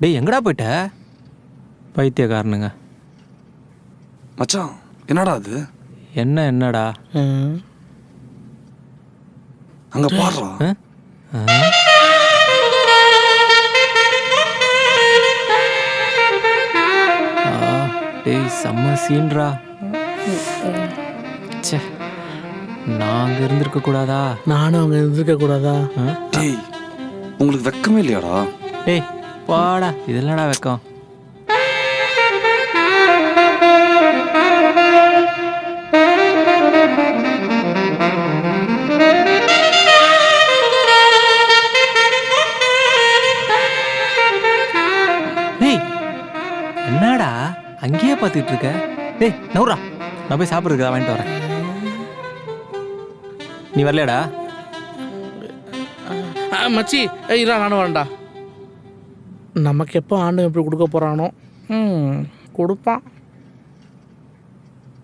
டேய் எங்கடா போயிட்ட? பைத்தியக்காரனுங்க. மச்சான் என்னடா அது? என்ன என்னடா? அங்க பாடுறா. ஆ? ஆ? ஆ, டேய் செம்ம சீன்ரா ச்சே நான் அங்கே இருந்திருக்க கூடாதா? நானும் அங்கே இருந்திருக்க கூடாதா? ஆ? டேய் உங்களுக்கு வெக்கமே இல்லையாடா? டேய் பாடா இதெல்லாம்டா வெக்கம். டேய் என்னடா அங்கேயே பார்த்துட்டு இருக்க டேய் நவுரா நான் போய் சாப்பிட்றதுக்கு வாங்கிட்டு வரேன். நீ வரலையாடா? ஆ, மச்சி ஏய் இரா நானும் வரேன்டா நமக்கு எப்போ ஆண்டு எப்படி கொடுக்க போகிறானோ ம். கொடுப்பான்.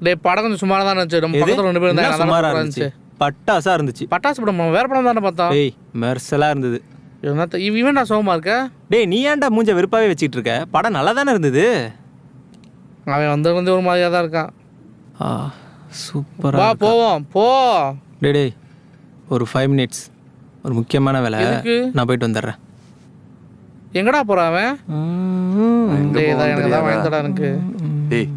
டேய் படம் கொஞ்சம் சுமாராக தான் இருந்துச்சு. நம்ம? பக்கத்தில் ரெண்டு பேரும் என்ன இருந்தாங்க சுமாரா நல்லா இருந்துச்சு? இருந்துச்சு. பட்டாசா இருந்துச்சு. பட்டாசு படம் வேற படம் தானே பார்த்தோம் டேய் மெர்சலா இருந்தது. என்னத்த இவன் நான் சோகமாக இருக்க? டேய் நீ ஏன்டா மூஞ்ச வெறுப்பாவே வச்சிட்டு இருக்க? படம் நல்லா தானே இருந்தது. அவன் வந்து வந்து ஒரு மாதிரியாக தான் இருக்கான். ஆ சூப்பரா போவோம் போ. டேய் டேய் ஒரு ஃபைவ் மினிட்ஸ் ஒரு முக்கியமான வேலை? நான் போயிட்டு வந்துடுறேன். எங்கடா போறான் அவன்? டேய் இதான் எனக்கு தான்? வாங்கி தடா எனக்கு. டேய்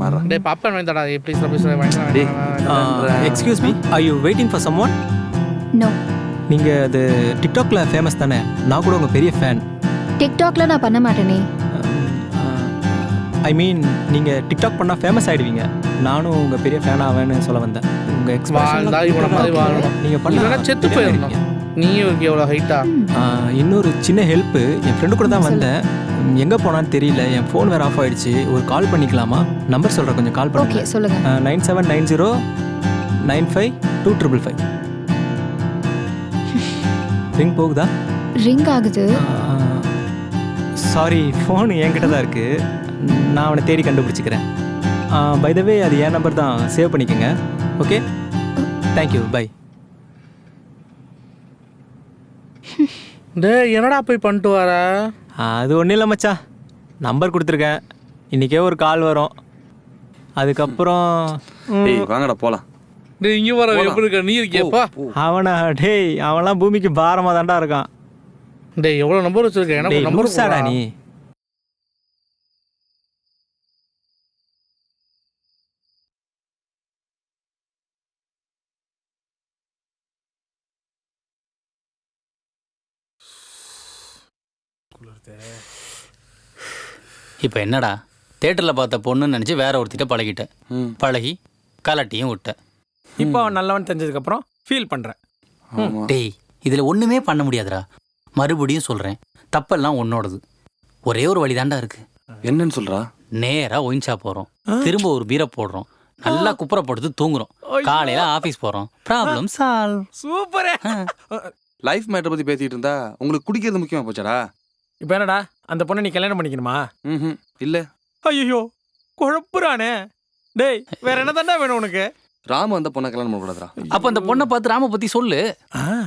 மாறா. டேய் பாப்பன் வாங்கி தடா ப்ளீஸ் ப்ளீஸ் வாங்கி டேய். Excuse me you waiting for someone no நீங்கள் அது டிக்டாக்ல ஃபேமஸ் தானே? நான் கூட உங்கள் பெரிய ஃபேன் டிக்டாக்ல நான் பண்ண மாட்டேனே. ஐ மீன் நீங்கள் டிக்டாக் பண்ணால் ஃபேமஸ் ஆயிடுவீங்க. நானும் உங்கள் பெரிய ஃபேன் ஆவேன்னு சொல்ல வந்தேன். உங்கள் வாழணும். நீங்கள் பண்ண செத்து போயிடணும். நீயும் இருக்கு எவ்வளோ ஹைட்டா இன்னொரு சின்ன ஹெல்ப்பு என் ஃப்ரெண்டு கூட தான் வந்தேன். எங்கே போனான்னு தெரியல. என் ஃபோன் வேறு ஆஃப் ஆயிடுச்சு. ஒரு கால் பண்ணிக்கலாமா? நம்பர் சொல்கிறேன் கொஞ்சம் கால் ஓகே பண்ணுங்க சொல்லுங்க. Nine seven nine zero nine five two triple five ring போகுதா? ரிங் ஆகுது. சாரி ஃபோன் என்கிட்ட தான் இருக்கு. நான் அவனை தேடி கண்டுபிடிச்சிக்கிறேன். பை த வே அது என் நம்பர் தான். சேவ் பண்ணிக்கோங்க. ஓகே தேங்க்யூ பை டேய் என்னடா போய் பண்ணிட்டு வர? அது ஒன்றும் இல்லை மச்சான். நம்பர் கொடுத்துருக்கேன். இன்றைக்கே ஒரு கால் வரும். அதுக்கப்புறம் டேய் வாங்கடா போலாம். டேய் இங்க வர எப்படி இருக்க? நீ இருக்கியப்பா அவனா டேய் அவன்லாம் பூமிக்கு பாரமாக தான்டா இருக்கான். டேய் எவ்வளோ நம்பர் வச்சிருக்க? எனக்கு டேய் நம்பர் லூசாடா நீ. இப்போ என்னடா? தேட்டரில் பார்த்த பொண்ணுன்னு நினச்சி வேற ஒருத்திட்ட பழகிட்டேன் ம். பழகி கலட்டியும் விட்டேன் இப்போ அவன் நல்லவன் தெரிஞ்சதுக்கப்புறம் ஃபீல் பண்ணுறேன் ஆமா. டேய் இதில் ஒன்றுமே பண்ண முடியாதுடா. மறுபடியும் சொல்கிறேன் தப்பெல்லாம் உன்னோடது. ஒரே ஒரு வழிதாண்டா இருக்கு. என்னன்னு சொல்றா? நேராக ஒயின் ஷாப் போகிறோம் திரும்ப ஒரு பீரை போடுறோம். நல்லா குப்புற படுத்து தூங்குறோம். காலையில் ஆஃபீஸ் போகிறோம் ப்ராப்ளம் சால்வ் சூப்பரே. லைஃப் மேட்டர் பத்தி பேசிட்டு இருந்தா உங்களுக்கு குடிக்கிறது முக்கியமா போச்சாடா? இப்போ என்னடா? அந்த பொண்ணை நீ கல்யாணம் பண்ணிக்கணுமா? ம் இல்ல. ஐயோ குழப்புறானே. டேய் வேற என்ன தாண்டா வேணும் உனக்கு? ராம அந்த பொண்ணை கல்யாணம் பண்ணக்கூடாதுடா. அப்போ அந்த பொண்ணை பார்த்து ராம பற்றி சொல்லு.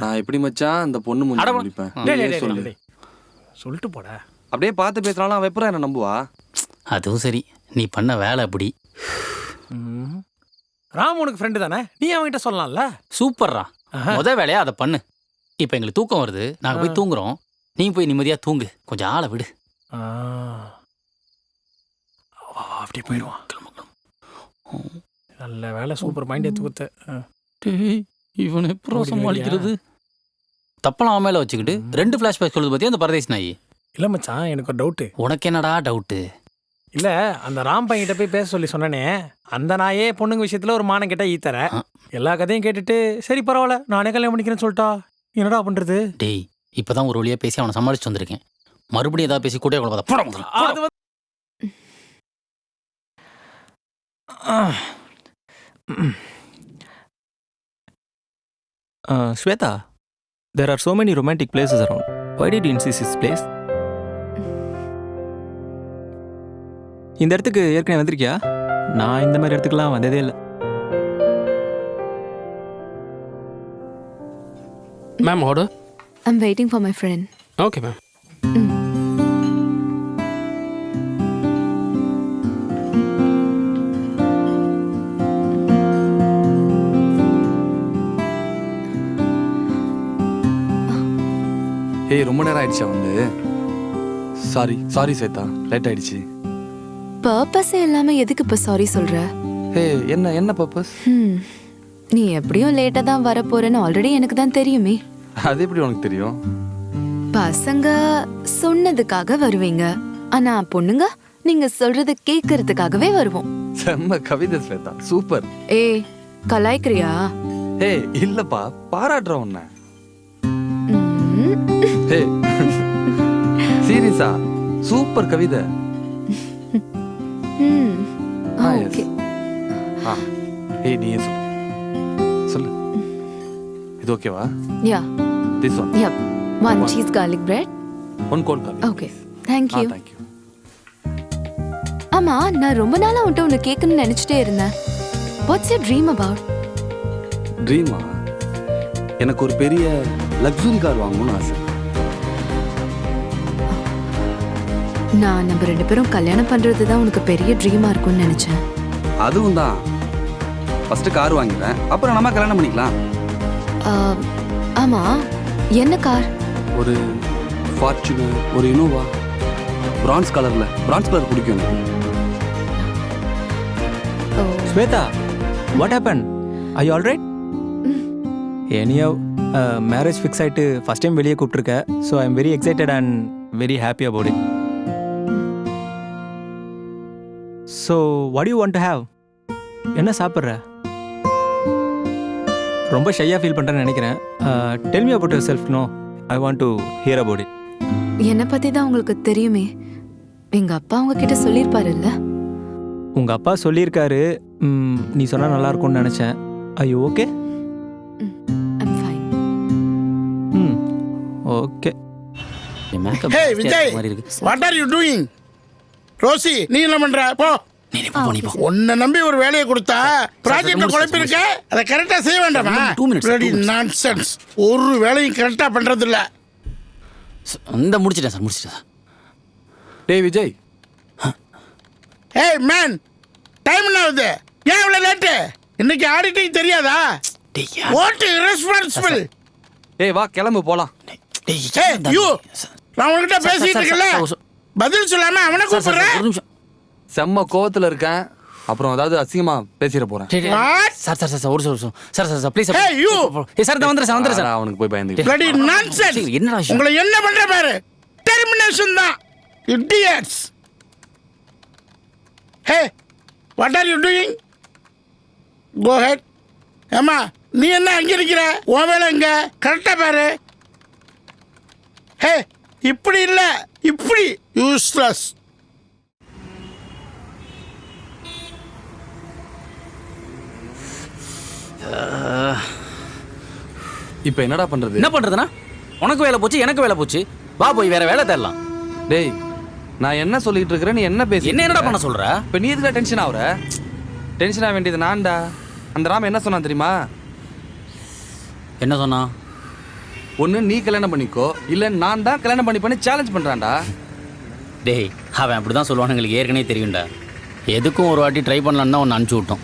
நான் எப்படி மச்சான் அந்த பொண்ணு முடிஞ்சு முடிப்பேன் சொல்லு. சொல்லிட்டு போடா. அப்படியே பார்த்து பேசுறாலும் அவன் எப்பறம் என்ன நம்புவா? அதுவும் சரி. நீ பண்ண வேலை அப்படி. ராம் உனக்கு ஃப்ரெண்டு தானே? நீ அவன்கிட்ட சொல்லலாம்ல? சூப்பர்ரா. முத வேலையா அதை பண்ணு. இப்போ எங்களுக்கு தூக்கம் வருது. நாங்கள் போய் தூங்குறோம். நீ போய் நிம்மதியாக தூங்கு. கொஞ்சம் ஆளை விடு. அப்படியே போயிடுவான் நல்ல வேலை சூப்பர் மைண்ட் எடுத்து கொடுத்த இவனை அப்படி சமாளிக்கிறது தப்பெல்லாம் மேல வச்சுக்கிட்டு ரெண்டு ஃப்ளாஷ்பேக் சொல்லுது பத்தி அந்த பரதேசி நாயி? இல்ல மச்சான் எனக்கு ஒரு டவுட்டு உனக்கு என்னடா டவுட்டு இல்ல அந்த ராம் பையன்கிட்ட போய் பேச சொல்லி சொன்னனே அந்த நாயே பொண்ணுங்க விஷயத்துல ஒரு மானம் கிட்ட ஈத்தர. எல்லா கதையும் கேட்டுட்டு சரி பரவாயில்ல நானே கல்யாணம் பண்ணிக்கிறேன்னு சொல்லிட்டா. என்னடா பண்றது? டேய் இப்பதான் ஒரு வழியா பேசி அவனை சமாளிச்சு வந்திருக்கேன். மறுபடியும் ஏதாவது பேசி கூட குழப்பத போட முதல்ல அது வந்து- Shweta there are so many romantic places around. Why did you insist this place? இந்த இடத்துக்கு ஏற்கனவே வந்திருக்கியா? நான் இந்த மாதிரி இடத்துக்குலாம் வந்ததே இல்லை. Ma'am order I'm waiting for my friend okay ma'am ஏய் ரொம்ப நேரம் ஆயிடுச்சா வந்து சாரி சாரி சேத்தா லேட் ஆயிடுச்சு பர்பஸே இல்லாம எதுக்கு இப்ப சாரி சொல்ற? ஏய் என்ன என்ன பர்பஸ் நீ எப்படியும் லேட்டா தான் வரப்போறேன்னு ஆல்ரெடி எனக்கு தான் தெரியுமே. அது எப்படி உனக்கு தெரியும்? பசங்க சொன்னதுக்காக வருவீங்க. ஆனா பொண்ணுங்க நீங்க சொல்றத கேக்குறதுக்காகவே வருவோம். செம்ம கவிதை ஸ்வேதா. சூப்பர். ஏய் கலாய்க்கிறியா? ஹே இல்லப்பா பாராட்டுறேன் உன்னை. ஹே. சீரியஸா? சூப்பர் கவிதை. ம். ஓகே. ஆ. ஏய் சொல்லு சொல்லு. இது ஓகேவா? Yeah. This one yeah one cheese garlic bread. One goal call okay thank ah you thank you ஆமா நான் ரொம்ப நாளா உன்ட்ட ஒன்னு கேட்கணும்னு நினைச்சிட்டே இருந்தேன். வாட்ஸ் யூ ட்ரீம் அபவுட் ட்ரீமா எனக்கு ஒரு பெரிய லக்ஸுரி கார் வாங்கணும்னு ஆசை. நான் நம்ம ரெண்டு பேரும் கல்யாணம் பண்றது தான் உனக்கு பெரிய ட்ரீமா இருக்கும்னு நினைச்சேன். அதுவும் தான். ஃபர்ஸ்ட் கார் வாங்கிடுறேன் அப்புறம் நம்ம கல்யாணம் பண்ணிக்கலாம். ஆ, ஆமா. என்ன கார்? ஒரு ஃபார்ச்சுனர் ஒரு இனோவா பிரான்ஸ் கலரில் பிரான்ஸ் கலர் பிடிக்கும் Shweta what happen I all right anyway marriage fix ஆகிட்டு ஃபஸ்ட் டைம் வெளியே கூப்பிட்ருக்க so I am very excited and very happy about it so what you want to have என்ன சாப்பிட்ற? ரொம்ப ஷையாக feel பண்ணுறேன்னு நினைக்கிறேன். Tell me about yourself no I want to hear about it என்னை பத்தி தான் உங்களுக்கு தெரியுமே. எங்க அப்பா உங்ககிட்ட சொல்லியிருப்பாருல்ல? உங்கள் அப்பா சொல்லியிருக்காரு. நீ சொன்னால் நல்லா இருக்கும்னு நினச்சேன் ஐயோ ஓகே ம் okay Hey, Vijay. What are you doing Rosie நீ என்ன பண்ற? போ. உன்னை நம்பி ஒரு வேலையை கொடுத்தா ப்ராஜெக்ட் குழப்பிருக்க அதை கரெக்டா செய்ய வேண்டாமா? two minutes. நான்சென்ஸ் ஒரு வேலையும் கரெக்டா பண்றது இல்ல இந்த முடிச்சிட்டேன் சார் முடிச்சிட்டேன் சார். டேய் விஜய். ஏய் மேன் டைம் என்ன ஆகுது? ஏன் இவ்வளவு லேட்டு இன்னைக்கு ஆடிட்டிங் தெரியாதா? What irresponsible. டேய் வா கிளம்பு போலாம். டேய் யூ நான் உன்கிட்ட பேசிட்டு இருக்கல பதில் சொல்லாம அவனை கூப்பிடுறேன். ஒரு நிமிஷம். செம்ம கோவத்துல இருக்கேன். அப்புறம் ஏதாவது அசிங்கமா பேசிட போறேன்? சார் சார் சார் சார் ஒரு நிமிஷம். Sir sir sir please! A sir நான் வந்துடுறேன் சார் வந்துடுறேன் சார். அவனுக்கு போய் பயந்து nonsense! சரி, என்னடா? உங்களை என்ன பண்ற பாரு? டெர்மினேஷன் தான் idiots! Hey what are you doing go head ஏமா நீ என்ன அங்க இருக்கிற? உன் வேலை எங்க? கரெக்டா பாரு. ஹே இப்படி இல்ல. இப்படி. யூஸ்லெஸ் இப்போ என்னடா பண்றது? என்ன பண்றதுன்னா உனக்கு வேலை போச்சு எனக்கு வேலை போச்சு. வா போய் வேற வேலை தேடலாம். டேய் நான் என்ன சொல்லிட்டு இருக்கிறேன் நீ என்ன பேசி என்ன என்னடா பண்ண சொல்ற? இப்போ நீ எதுக்குடா டென்ஷன் ஆகுற டென்ஷன் ஆக வேண்டியது நான்டா. அந்த ராம் என்ன சொன்னான் தெரியுமா? என்ன சொன்னா? ஒன்று நீ கல்யாணம் பண்ணிக்கோ. இல்லை நான் தான் கல்யாணம் பண்ணி பண்ணி சேலஞ்ச் பண்ணுறான்டா டேய் அவன் அப்படி தான் சொல்லுவான் எங்களுக்கு ஏற்கனவே தெரியும்டா. எதுக்கும் ஒரு வாட்டி ட்ரை பண்ணலான்னு தான் ஒன்று அனுப்பிச்சி விட்டோம்.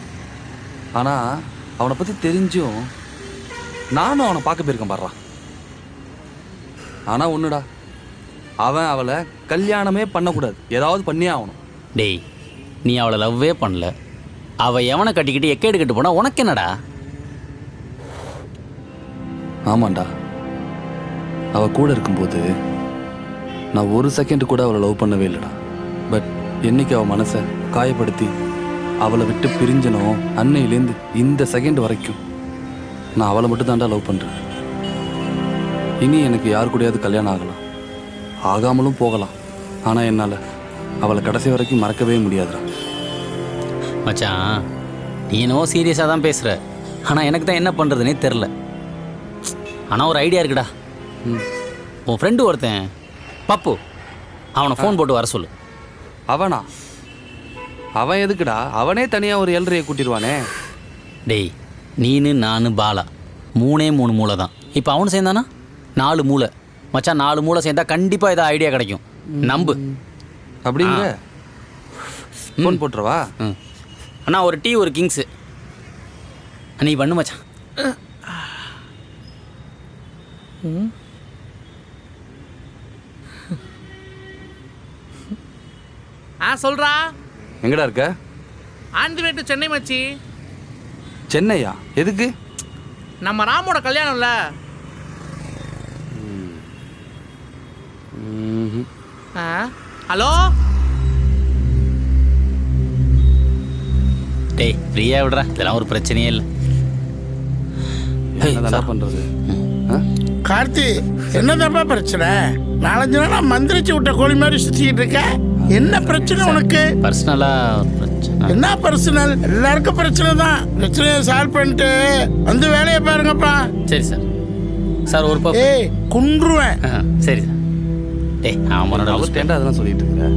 ஆனால் அவனை பற்றி தெரிஞ்சும் நானும் அவனை பார்க்க போயிருக்கேன் பாடுறான் ஆனால் ஒன்றுடா அவன் அவளை கல்யாணமே பண்ணக்கூடாது. ஏதாவது பண்ணியே ஆகணும். டேய் நீ அவளை லவ்வே பண்ணல. அவள் எவனை கட்டிக்கிட்டு எக்கேடு கட்டு போனா உனக்கு என்னடா? ஆமாண்டா. அவ கூட இருக்கும்போது நான் ஒரு செகண்ட் கூட அவளை லவ் பண்ணவே இல்லைடா. பட் என்னைக்கு அவள் மனசை காயப்படுத்தி அவளை விட்டு பிரிஞ்சனோ? அன்னையிலேருந்து இந்த செகண்ட் வரைக்கும். நான் அவளை மட்டும் தான்டா லவ் பண்ணுறேன் இனி எனக்கு யார் கூடயாவது கல்யாணம் ஆகலாம். ஆகாமலும் போகலாம். ஆனால் என்னால் அவளை கடைசி வரைக்கும் மறக்கவே முடியாதுடா. மச்சான் நீ என்னவோ சீரியஸாக தான் பேசுகிற ஆனால் எனக்கு தான் என்ன பண்ணுறதுனே தெரில ஆனால் ஒரு ஐடியா இருக்குடா. ம். உன் ஃப்ரெண்டு ஒருத்தன் பப்பு. அவனை ஃபோன் போட்டு வர சொல்லு. அவனா? அவன் எதுக்குடா? அவனே தனியாக ஒரு ஏழ்றையை கூட்டிடுவானே. டேய் நீனு நான் பாலா. மூணே மூணு மூளை தான். இப்போ அவனு சேர்ந்தானா? நாலு மூளை. மச்சான் நாலு மூளை சேர்ந்தா கண்டிப்பாக ஏதாவது ஐடியா கிடைக்கும். நம்பு. அப்படிங்க? ஃபோன் போட்டுருவா அண்ணா ஒரு டீ ஒரு கிங்ஸு. நீ பண்ணு மச்சான். ஆ சொல்கிறா எங்கடா இருக்க? On the way to Chennai மச்சி. சென்னையா? எதுக்கு? நம்ம ராமோட கல்யாணம்ல. ஆ ஹலோ? டேய் ஃப்ரீயாக விடுறா. இதெல்லாம் ஒரு பிரச்சனையே இல்லை. என்னதான் பண்றது? ஆ? கார்த்தி என்னதாப்பா பிரச்சனை? நாலஞ்சு நாளா மந்திரிச்சு விட்ட கோழி மாதிரி சுத்திக்கிட்டு இருக்க. என்ன பிரச்சனை உனக்கு? பிரச்சனை. என்ன பர்சனல் எல்லாருக்கும் பிரச்சனை தான். பிரச்சனையை சால்வ் பண்ணிட்டு வந்து வேலையை பாருங்கப்பா. சரி சார். சார் ஒரு பப் ஏய் குன்றுவேன். சரி சார். டேய் அவனோட அவர் அதெல்லாம் சொல்லிட்டு இருக்க.